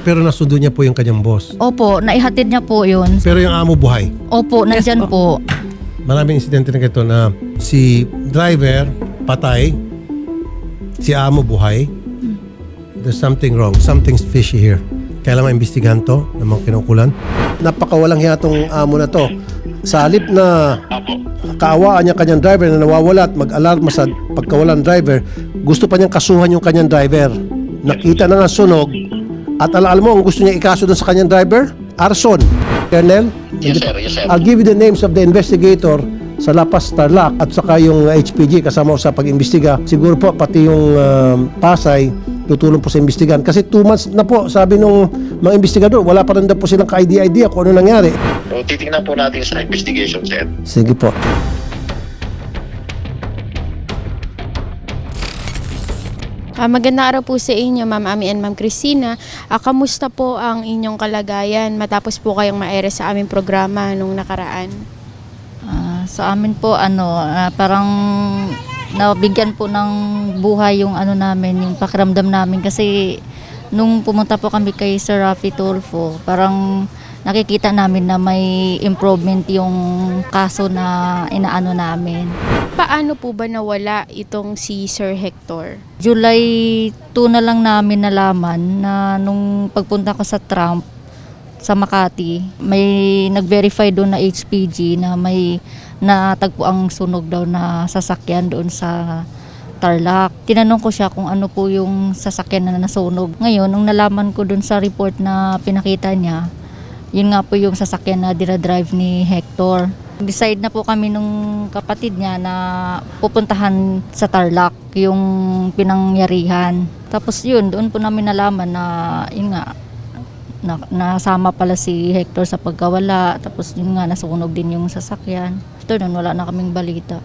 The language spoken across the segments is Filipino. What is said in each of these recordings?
Pero nasundo niya po yung kanyang boss. Opo, naihatid niya po yun. Pero yung amo buhay. Opo, nandyan po. Maraming insidente na ganito na si driver patay, si amo buhay. There's something wrong. Something's fishy here. Kailangan maimbestigahan to ng mga kinukulan. Napakawalang hiya tong amo na to. Sa halip na kaawaan niya kanyang driver na nawawala at mag-alarma sa pagkawalan driver, gusto pa niyang kasuhan yung kanyang driver. Nakita na nga sunog at alaal mo ang gusto niya ikaso doon sa kanyang driver? Arson. Colonel? Yes, sir. Yes, sir. I'll give you the names of the investigator sa Lapas Tarlac at saka yung uh, HPG kasama ko sa pag-imbestiga. Siguro po pati yung um, Pasay tutulong po sa imbestigahan. Kasi two months na po, sabi nung mga investigador, wala pa rin daw po silang ka-idea-idea kung ano nangyari. So, titingnan po natin sa investigation, sir. Sige po. Ah, magandang araw po sa inyo, Ma'am Ami and Ma'am Christina. Ah, kamusta po ang inyong kalagayan matapos po kayong maere sa aming programa nung nakaraan? Ah, sa amin po, ano, ah, parang nabigyan po ng buhay yung ano namin, yung pakiramdam namin. Kasi nung pumunta po kami kay Sir Rafi Tulfo, parang nakikita namin na may improvement yung kaso na inaano namin. Paano po ba nawala itong si Sir Hector? July 2 na lang namin nalaman na nung pagpunta ko sa Trump sa Makati, may nag-verify doon na HPG na may natagpo ang sunog daw na sasakyan doon sa Tarlac. Tinanong ko siya kung ano po yung sasakyan na nasunog. Ngayon, nung nalaman ko doon sa report na pinakita niya, yun nga po yung sasakyan na dinadrive ni Hector. Decide na po kami nung kapatid niya na pupuntahan sa Tarlac yung pinangyarihan. Tapos yun, doon po namin nalaman na yun nga, na, nasama pala si Hector sa pagkawala. Tapos yun nga, nasunog din yung sasakyan. After nun, wala na kaming balita.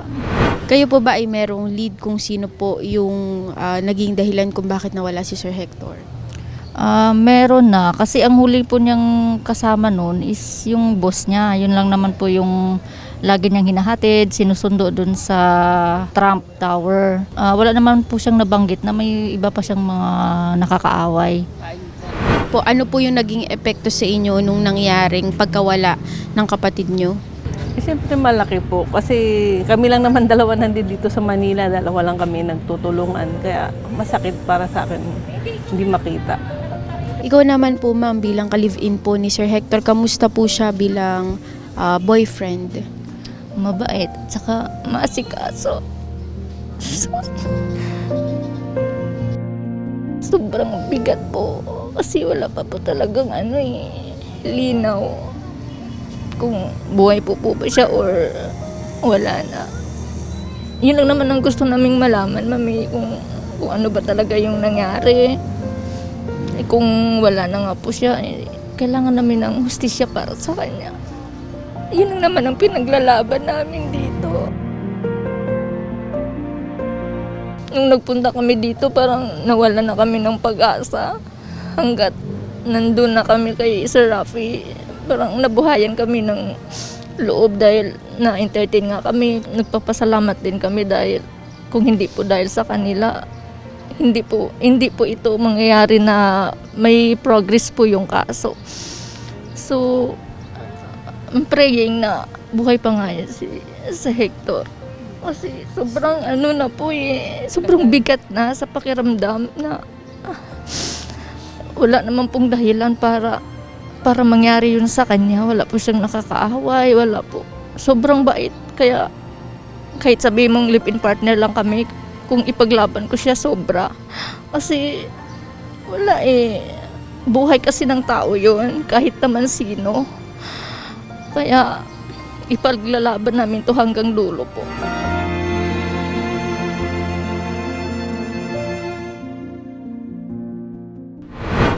Kayo po ba ay merong lead kung sino po yung ah, naging dahilan kung bakit nawala si Sir Hector? Ah, meron na. Kasi ang huli po niyang kasama noon is yung boss niya. Yun lang naman po yung lagi niyang hinahatid, sinusundo dun sa Trump Tower. Ah, wala naman po siyang nabanggit na may iba pa siyang mga nakakaaway. Po, ano po yung naging epekto sa inyo nung nangyaring pagkawala ng kapatid nyo? Eh, Siyempre malaki po kasi kami lang naman dalawa nandito dito sa Manila, dalawa lang kami nagtutulungan kaya masakit para sa akin hindi makita. Ikaw naman po ma'am bilang ka-live-in po ni Sir Hector, kamusta po siya bilang ah, boyfriend? Mabait, tsaka maasikaso. Sobrang bigat po. Kasi wala pa po talagang ano eh, linaw. Kung buhay po po ba siya or wala na. Yun lang naman ang gusto naming malaman, mami, kung, kung ano ba talaga yung nangyari. Eh, kung wala na nga po siya, eh, kailangan namin ng hustisya para sa kanya. Yun lang naman ang pinaglalaban namin dito. Nung nagpunta kami dito, parang nawala na kami ng pag-asa. Hanggat nandun na kami kay Sir Rafi, parang nabuhayan kami ng loob dahil na-entertain nga kami. Nagpapasalamat din kami dahil kung hindi po dahil sa kanila, hindi po hindi po ito mangyayari na may progress po yung kaso. So, I'm praying na buhay pa nga si, si Hector. Kasi sobrang ano na po eh, sobrang bigat na sa pakiramdam na ah, wala naman pong dahilan para para mangyari yun sa kanya. Wala po siyang nakakaaway, wala po. Sobrang bait. Kaya kahit sabi mong live-in partner lang kami, kung ipaglaban ko siya sobra. Kasi wala eh. Buhay kasi ng tao yun, kahit naman sino. Kaya ipaglalaban namin to hanggang dulo po.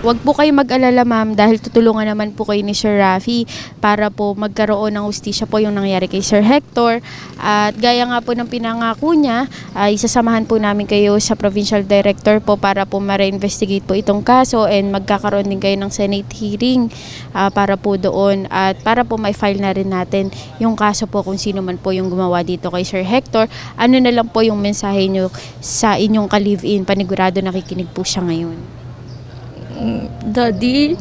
Huwag po kayo mag-alala ma'am dahil tutulungan naman po kayo ni Sir Rafi para po magkaroon ng ustisya po yung nangyari kay Sir Hector. At gaya nga po ng pinangako niya, ay isasamahan po namin kayo sa Provincial Director po para po ma-reinvestigate po itong kaso and magkakaroon din kayo ng Senate hearing ah, para po doon at para po may file na rin natin yung kaso po kung sino man po yung gumawa dito kay Sir Hector. Ano na lang po yung mensahe niyo sa inyong ka-live-in? Panigurado nakikinig po siya ngayon. Daddy,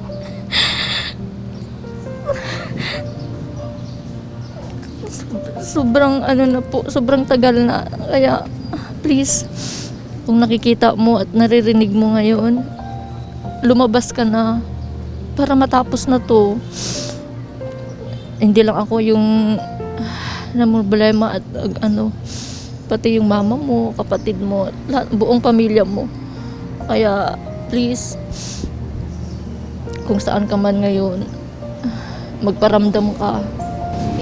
sobrang ano na po, sobrang tagal na. Kaya, please, kung nakikita mo at naririnig mo ngayon, lumabas ka na para matapos na to. Hindi lang ako yung namumblema at ano, pati yung mama mo, kapatid mo, lahat, buong pamilya mo. Kaya, please, kung saan ka man ngayon, magparamdam ka.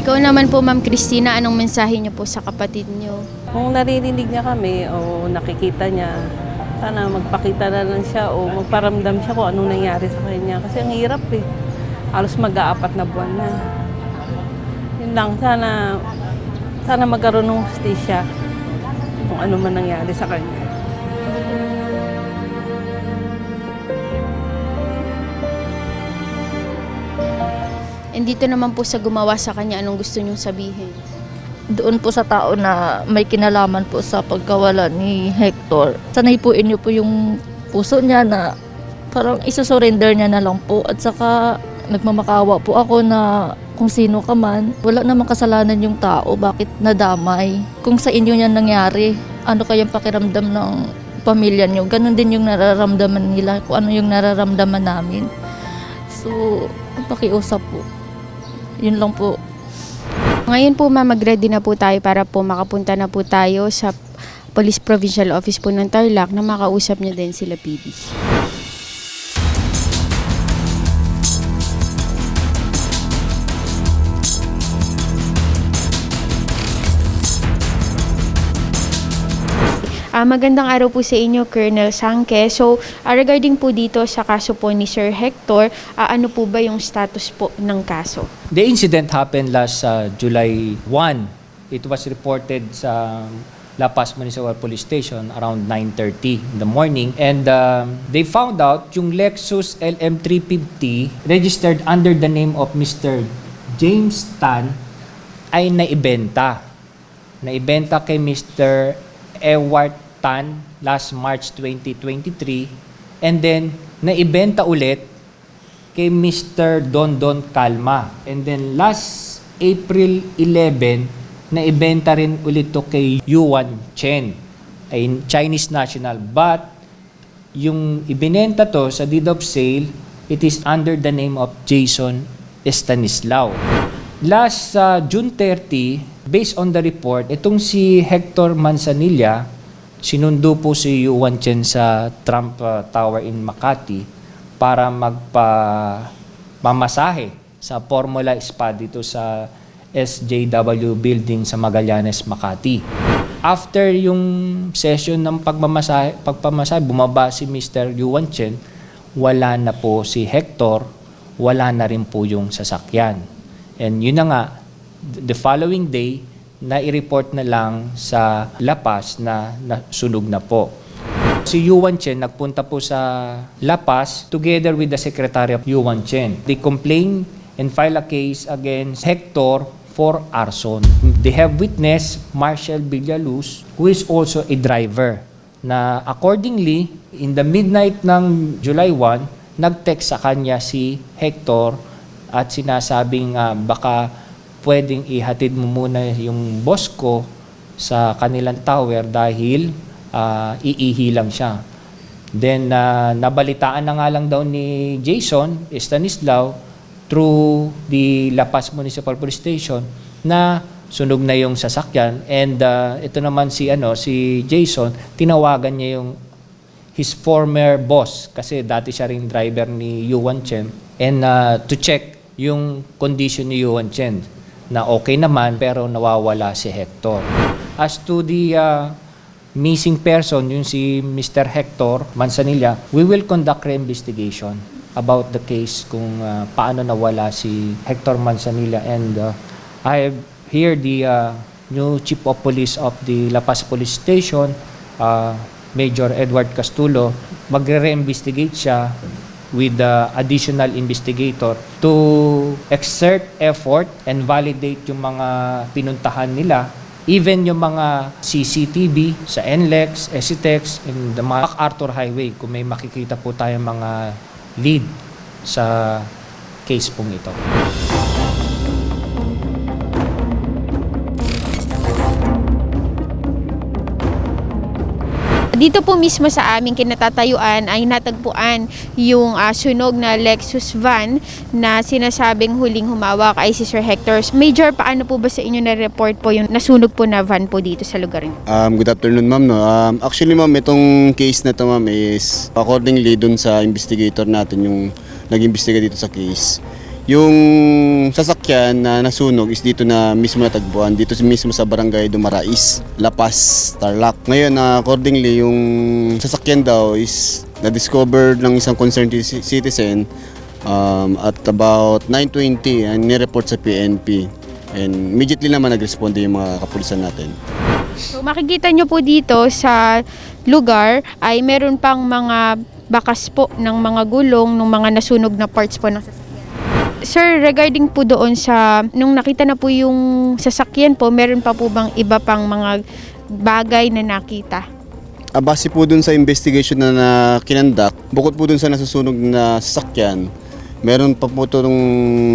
Ikaw naman po, Ma'am Christina, anong mensahe niyo po sa kapatid niyo? Kung naririnig niya kami o nakikita niya, sana magpakita na lang siya o magparamdam siya kung anong nangyari sa kanya. Kasi ang hirap eh. Halos mag-aapat na buwan na. Yun lang, sana, sana magkaroon ng hustisya kung ano man nangyari sa kanya. And dito naman po sa gumawa sa kanya, anong gusto niyong sabihin? Doon po sa tao na may kinalaman po sa pagkawala ni Hector. Sanay po inyo po yung puso niya na parang isusurrender niya na lang po. At saka nagmamakawa po ako na kung sino ka man, wala namang kasalanan yung tao, bakit nadamay? Kung sa inyo yan nangyari, ano kayang pakiramdam ng pamilya niyo? Ganon din yung nararamdaman nila, kung ano yung nararamdaman namin. So, pakiusap po. Yun lang po. Ngayon po, Ma'am, mag-ready na po tayo para po makapunta na po tayo sa Police Provincial Office po ng Tarlac na makausap niyo din sila PB. Ah, magandang araw po sa inyo, Colonel Sangke. So, ah, regarding po dito sa kaso po ni Sir Hector, ah, ano po ba yung status po ng kaso? The incident happened last uh, July 1. It was reported sa La Paz Municipal Police Station around 9.30 in the morning. And um, they found out yung Lexus LM350 registered under the name of Mr. James Tan ay naibenta. Naibenta kay Mr. Ewart Tan last March 2023 and then naibenta ulit kay Mr. Don Don Calma. And then last April 11, naibenta rin ulit to kay Yuan Chen, ay Chinese national. But yung ibinenta to sa deed of sale, it is under the name of Jason Estanislao. Last uh, June 30, based on the report, itong si Hector Manzanilla, sinundo po si Yuan Chen sa Trump uh, Tower in Makati para magpa mamasahe sa Formula Spa dito sa SJW building sa Magallanes, Makati. After yung session ng pagmamasahe, pagpamasahe, bumaba si Mr. Yuan Chen, wala na po si Hector, wala na rin po yung sasakyan. And yun na nga, the following day, na-report na lang sa La Paz na, na sunog na po. Si Yuan Chen nagpunta po sa La Paz together with the Secretary of Yuan Chen. They complain and file a case against Hector for arson. They have witness Marshall Villaluz who is also a driver na accordingly in the midnight ng July 1 nag-text sa kanya si Hector at sinasabing ah, baka pwedeng ihatid mo muna yung boss ko sa kanilang tower dahil ah, iihi lang siya. Then, ah, nabalitaan na nga lang daw ni Jason Stanislao through the La Paz Municipal Police Station na sunog na yung sasakyan. And ah, ito naman si ano si Jason tinawagan niya yung his former boss kasi dati siya rin driver ni Yuan Chen. And uh, to check yung condition ni Yuan Chen na okay naman pero nawawala si Hector. As to the uh, missing person, yung si Mr. Hector Manzanilla, we will conduct re-investigation about the case kung uh, paano nawala si Hector Manzanilla and uh, I have here the uh, new chief of police of the La Paz Police Station, uh, Major Edward Castulo, magre-investigate siya with the additional investigator to exert effort and validate yung mga pinuntahan nila even yung mga CCTV sa NLEX, SCTEX, and the MacArthur Highway kung may makikita po tayong mga lead sa case pong ito. Dito po mismo sa aming kinatatayuan ay natagpuan yung ah, sunog na Lexus van na sinasabing huling humawak ay si Sir Hector. Major, paano po ba sa inyo na-report po yung nasunog po na van po dito sa lugar niyo? Um, good afternoon ma'am. No? Um, actually ma'am, itong case na to ma'am is accordingly dun sa investigator natin yung nag-imbestiga dito sa case. Yung sasakyan na nasunog is dito na mismo natagpuan, dito mismo sa barangay Dumarais, Lapas, Tarlac. Ngayon, accordingly, yung sasakyan daw is na-discover ng isang concerned ci- citizen um, at about 9.20 and nireport sa PNP. And immediately naman nag-responde yung mga kapulisan natin. So makikita nyo po dito sa lugar ay meron pang mga bakas po ng mga gulong ng mga nasunog na parts po ng sasakyan. Sir, regarding po doon sa nung nakita na po yung sasakyan po, meron pa po bang iba pang mga bagay na nakita? Ah, base po dun sa investigation na, na kinandak, bukod po dun sa nasusunog na sasakyan, meron pa po itong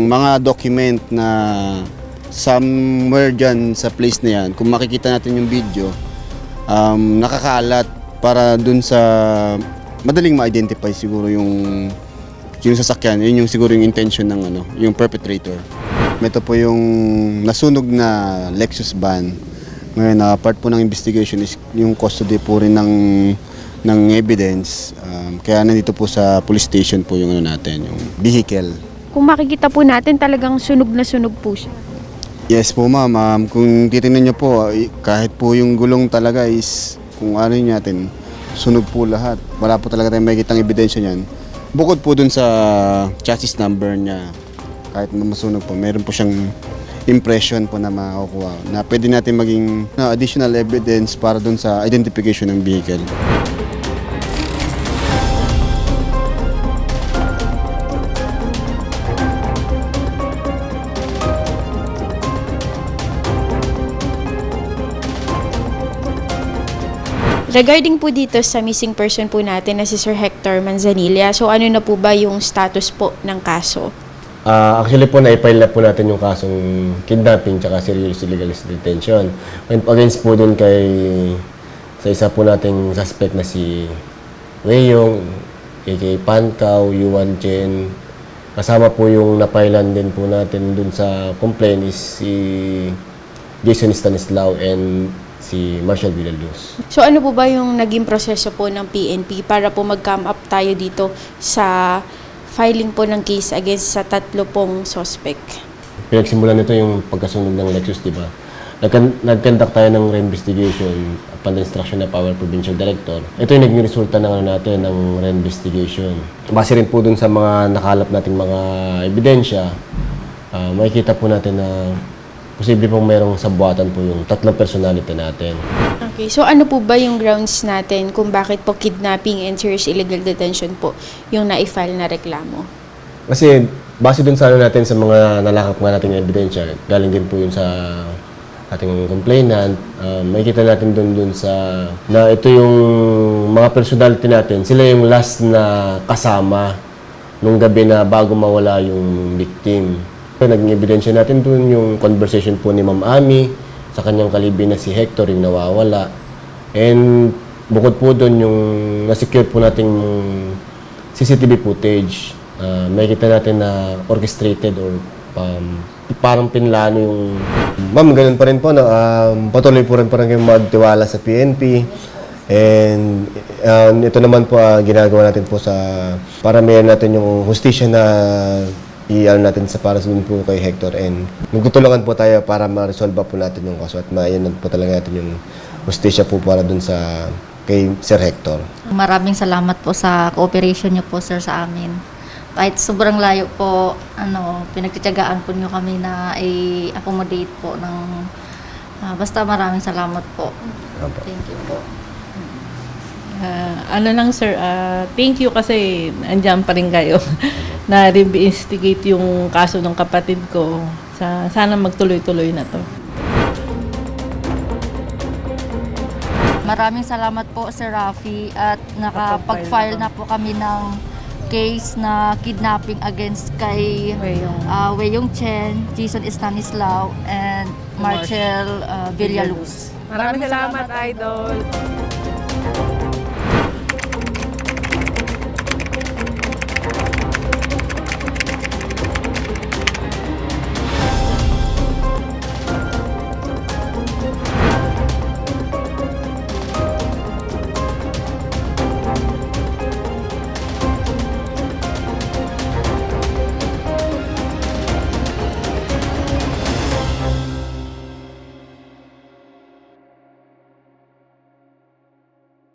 mga document na somewhere dyan sa place na yan, kung makikita natin yung video, um, nakakalat para dun sa madaling ma-identify siguro yung yung sasakyan, yun yung siguro yung intention ng ano, yung perpetrator. Ito po yung nasunog na Lexus van. Ngayon, na part po ng investigation is yung custody po rin ng ng evidence. Um, kaya nandito po sa police station po yung ano natin, yung vehicle. Kung makikita po natin talagang sunog na sunog po siya. Yes po ma'am, um, kung titingnan niyo po, kahit po yung gulong talaga is kung ano yun natin, sunog po lahat. Wala po talaga tayong makikitang ebidensya niyan. Bukod po dun sa chassis number niya, kahit masunog po, meron po siyang impression po na makukuha na pwede natin maging na additional evidence para dun sa identification ng vehicle. Regarding po dito sa missing person po natin na si Sir Hector Manzanilla, so ano na po ba yung status po ng kaso? Ah, actually po, na-file na po natin yung kasong kidnapping tsaka serious illegal detention. And against po dun kay sa isa po nating suspect na si Weyong, aka Pankaw, Yuan Chen. Kasama po yung napailan din po natin dun sa complaint is si Jason Stanislao and si Marshall Villaluz. So ano po ba yung naging proseso po ng PNP para po mag-come up tayo dito sa filing po ng case against sa tatlo pong suspect? Pinagsimulan nito yung pagkasunog ng Lexus, di ba? Nag- Nag-conduct tayo ng reinvestigation upon the instruction of our provincial director. Ito yung naging resulta ng ano natin, ng reinvestigation. Base rin po dun sa mga nakalap nating mga ebidensya, ah, makikita po natin na posible pong mayroong sabuatan po yung tatlong personality natin. Okay, so ano po ba yung grounds natin kung bakit po kidnapping and serious illegal detention po yung na-file na reklamo? Kasi base dun sa ano natin sa mga nalakap nga nating ebidensya, galing din po yun sa ating complainant, uh, makikita natin dun dun sa na ito yung mga personality natin, sila yung last na kasama nung gabi na bago mawala yung victim. Naging ebidensya natin dun yung conversation po ni Ma'am Ami sa kanyang kalibin na si Hector yung nawawala. And bukod po doon yung na-secure po nating CCTV footage, uh, makikita natin na orchestrated or um, parang pinlano yung... Ma'am, ganun pa rin po. No? Um, patuloy po rin po rin kayong magtiwala sa PNP. And um, ito naman po ah, ginagawa natin po sa para mayroon natin yung hustisya na i-ano natin sa para dun po kay Hector and magtutulungan po tayo para ma-resolve po natin yung kaso at ma-iyan po talaga natin yung hustisya po para dun sa kay Sir Hector. Maraming salamat po sa cooperation niyo po sir sa amin. Kahit sobrang layo po, ano, pinagtitiyagaan po niyo kami na i-accommodate po ng ah, basta maraming salamat po. Thank you po. Ah, ano lang sir, ah, thank you kasi andyan pa rin kayo na investigate yung kaso ng kapatid ko. Sa, sana magtuloy-tuloy na to. Maraming salamat po Sir Rafi at nakapag-file na po kami ng case na kidnapping against kay Weyong. uh, Weyong Chen, Jason Stanislao, and Marcel uh, Villaluz. Maraming salamat, Idol.